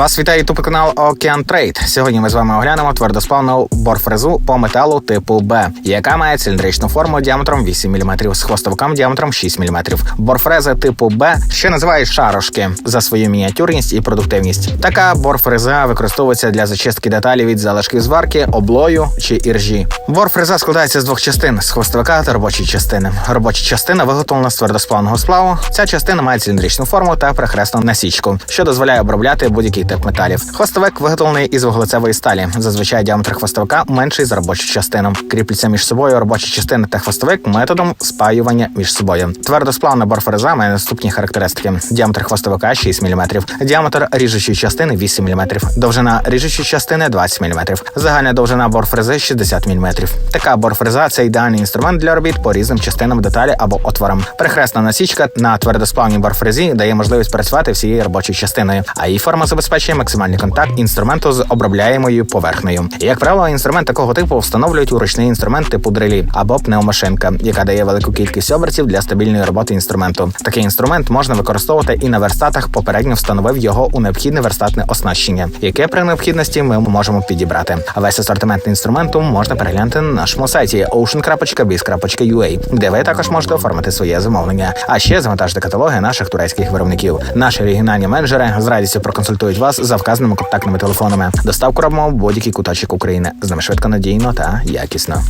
Вас вітає ютуб канал Океан Трейд. Сьогодні ми з вами оглянемо твердосплавну борфрезу по металу типу Б, яка має циліндричну форму діаметром 8 мм, з хвостовиком діаметром 6 мм. Борфрези типу Б ще називають шарошки за свою мініатюрність і продуктивність. Така борфреза використовується для зачистки деталей від залишків зварки, облою чи іржі. Борфреза складається з двох частин: з хвостовика та робочої частини. Робоча частина виготовлена з твердосплавного сплаву. Ця частина має циліндричну форму та перехресну насічку, що дозволяє обробляти будь-який тип металів. Хвостовик виготовлений із вуглецевої сталі. Зазвичай діаметр хвостовика менший за робочу частину. Кріпляться між собою робоча частина та хвостовик методом спаювання між собою. Твердосплавна борфреза має наступні характеристики: діаметр хвостовика 6 мм, діаметр ріжучої частини 8 мм, довжина ріжучої частини 20 мм, загальна довжина борфрези 60 мм. Така борфреза це ідеальний інструмент для робіт по різним частинам деталі або отворам. Перехресна насічка на твердосплавній борфрезі дає можливість працювати всією робочою частиною, а її форма забезпечує максимальний контакт інструменту з обробляємою поверхнею. Як правило, інструмент такого типу встановлюють у ручний інструмент типу дрелі або пневмашинка, яка дає велику кількість обертів для стабільної роботи інструменту. Такий інструмент можна використовувати і на верстатах. Попередньо встановив його у необхідне верстатне оснащення, яке при необхідності ми можемо підібрати. А весь асортимент інструменту можна переглянути на нашому сайті ocean.biz.ua, де ви також можете оформити своє замовлення. А ще завантажити каталоги наших турецьких виробників. Наші регіональні менеджери з радістю проконсультують вас за вказаними контактними телефонами. Доставку робимо в будь-який куточок України. З нами швидко, надійно та якісно.